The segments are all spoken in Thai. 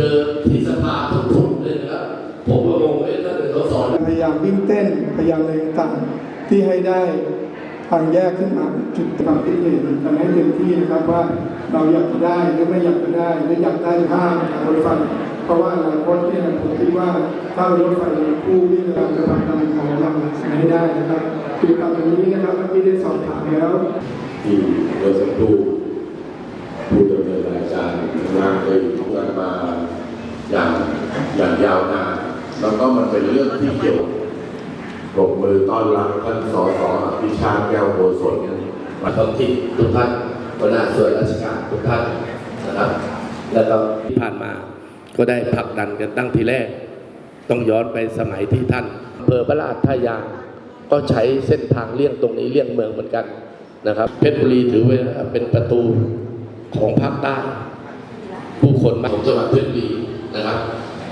เจอที่สภาทุกทุกเลยนะครับ ผมก็งงเอ๊ะท่านเป็นสสพยายามวิ่งเต้นพยายามอะไรต่างๆที่ให้ได้ทางแยกขึ้นมาจุดความคิดเห็นกันให้เต็มที่นะครับว่าเราอยากจะได้หรือไม่อยากจะได้หรืออยากได้ห้างทางรถไฟเพราะว่าอนาคตเนี่ยผมคิดว่าถ้ารถไฟคู่วิ่งตามจะผลักดันของเราให้ได้นะครับกิจกรรมตรงนี้นะครับเมื่อกี้ได้สอบถามแล้วที่เมื่อสักครู่ผู้ดำเนินรายการ งานเคยทำงานมาอย่างอย่างยาวนานแล้วก็มันเป็นเรื่องที่เกี่ยวปรบมือต้อนรับท่านสสอภิชาแก้วโพสนมาท้องถิ่ทุกท่านหัวหน้าส่วนราชการทุกท่านนะครับ แล้วก็ที่ผ่านมาก็ได้ผลักดันกันตั้งทีแรก ต้องย้อนไปสมัยที่ท่านอำเภอพระราชทายางก็ใช้เส้นทางเลี่ยงตรงนี้เลี่ยงเมืองเหมือนกันนะครับ เพชรบุรีถือไว้ว่าเป็นประตูของภาคใต้ ผู้คนมาของจังหวัดเพชรบุรีนะครับ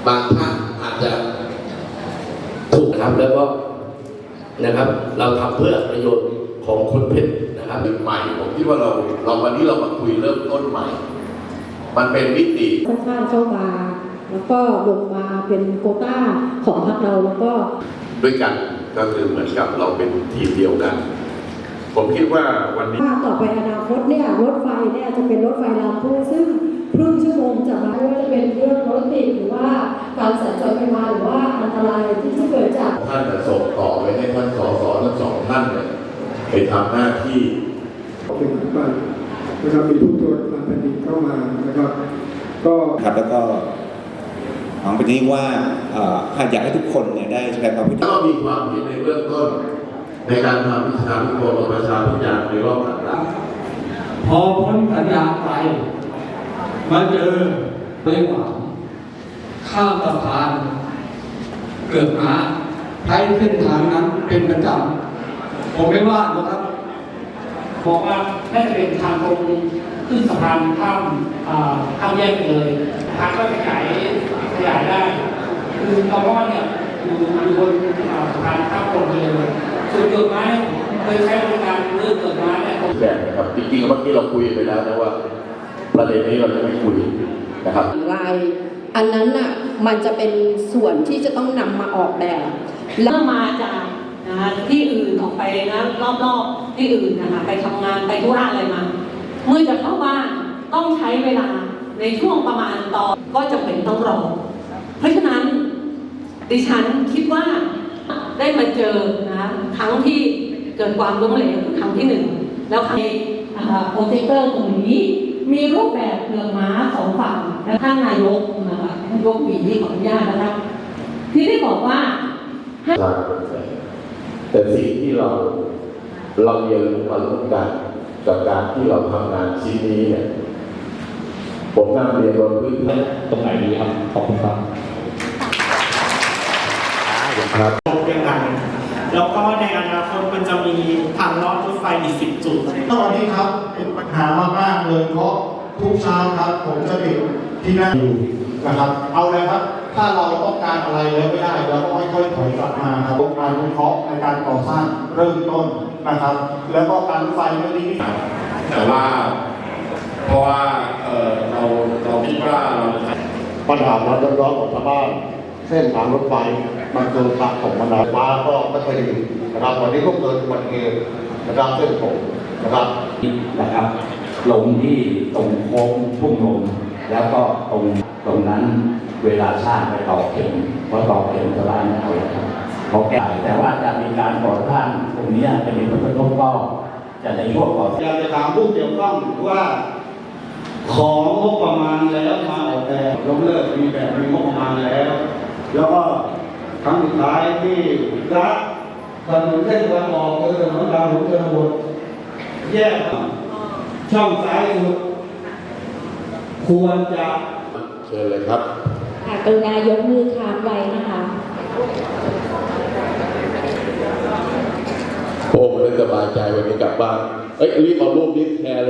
บางท่านอาจจะถูกนะครับแล้วก็นะครับ เราทำเพื่อประโยชน์ของคนเพชรนะครับใหม่ผมคิดว่าเราเราวันนี้เรามาคุยเริ่มต้นใหม่ มันเป็นมิติชาติชาติเข้ามาแล้วก็ลงมาเป็นโควต้าของพรรคเราแล้วก็ด้วยกันก็คือเหมือนกับเราเป็นทีมเดียวกัน ผมคิดว่าวันนี้ถ้าต่อไปอนาคตเนี่ยรถไฟเนี่ยจะเป็นรถไฟรางคู่ซึ่ง การสัญจรไปมาหรือว่าอันตรายที่จะเกิดจากท่านจะส่งต่อไปให้ท่านสสทั้งสองท่านเนี่ยไปทำหน้าที่เป็นไปนะครับมีผู้ตรวจการแผ่นดินเข้ามานะครับ ก็ครับแล้วก็หวังเป็นนี้ว่าเอ่อถ้าอยากให้ทุกคนเนี่ยได้แสดงความคิดเห็นก็มีความเห็นในเบื้องต้น ในการทำวิชาพิพากษประชาพิจารณ์ในรอบหลังพอพ้นสัญญาไปมาเจอเลยหวัง ข้ามสะพานเกือบมาใช้เส้นทางนั้นเป็นประจำผมไม่ว่านะครับ บอกว่าน่าจะเป็นทางตรงขึ้นสะพานข้ามข้ามแยกเลยทางก็ขยายขยายได้ คือตอมอเนี่ยอยู่อยู่บนสะพานข้ามตรงเลยส่วนเกิดไม้เคยใช้บริการเรื่องเกิดไม้เนี่ยผมแบบนะครับจริงๆเมื่อกี้เราคุยไปแล้วนะว่า ประเด็นนี้เราจะไม่คุยนะครับราย อันนั้นน่ะมันจะเป็นส่วนที่จะต้องนำมาออกแบบเมื่อมาจากนะคะที่อื่นออกไปนะรอบๆที่อื่นนะคะไปทำงานไปธุระอะไรมาเมื่อจะเข้าบ้านต้องใช้เวลาในช่วงประมาณตอนก็จะเป็นต้องรอ เพราะฉะนั้นดิฉันคิดว่าได้มาเจอนะครั้งที่เกิดความล้มเหลวครั้งที่หนึ่งแล้วครั้งนี้โปรเจคเตอร์ตรงนี้ มีรูปแบบเรืองม้าสองฝั่งและท่านนายกนะคะนายกหวีขออนุญาตนะคะที่ได้บอกว่าแต่สิ่งที่เราเราเรียนรู้มาร่วมกันกับการที่เราทำงานชิ้นนี้เนี่ยผมนั่งเรียนบนพื้นฐานตรงไหนดีครับขอบคุณครับครับยังไง แล้วก็ในอนาคตมันจะมีทางลอดรถไฟอีกสิบจุดตอนนี้ครับเป็นปัญหามากๆเลยเพราะทุกเช้าครับ ผมจะติดที่นั่นอยู่นะครับ เอาเลยครับ ถ้าเราต้องการอะไรแล้วไม่ได้เราก็ค่อยๆถอยกลับมาครับการวิเคราะห์ในการก่อสร้างเริ่มต้นนะครับ แล้วก็การรถไฟไม่ได้แต่ว่าเพราะว่าเอ่อเราเราคิดว่าเราจะปัญหาความเดือดร้อนของชาวบ้าน เส้นทางรถไฟมันเกินทางของมานานฟ้าก็ไม่ค่อยดีนะครับวันนี้ก็เกิดอุบัติเหตุนะครับเส้นผมนะครับนะครับลงที่ตรงโค้งทุ่งลมแล้วก็ตรงตรงนั้นเวลาช่างไปต่อเข็มเพราะต่อเข็มจะล่างไม่เอาแล้วครับเขาแก้แต่ว่าจะมีการก่อสร้างตรงเนี้ยจะมีผลกระทบก็จะในช่วงก่อสร้างอยากจะถามผู้เกี่ยวข้องว่าของงบประมาณแล้วมาออกแบบยกเลิกมีแบบมีงบประมาณแล้ว แล้วก็ครั้งสุดท้ายที่รัฐถนนเส้นตะวันออกคือถนนดาวหลวงชนบทแยกช่องซ้ายสุดควรจะเชิญเลยครับค่ะกรุณายกมือค้างไว้นะคะโอ้ผมเลยสบายใจวันนี้กลับบ้านเอ้ยรีบเอารูปนี้แชร์เลย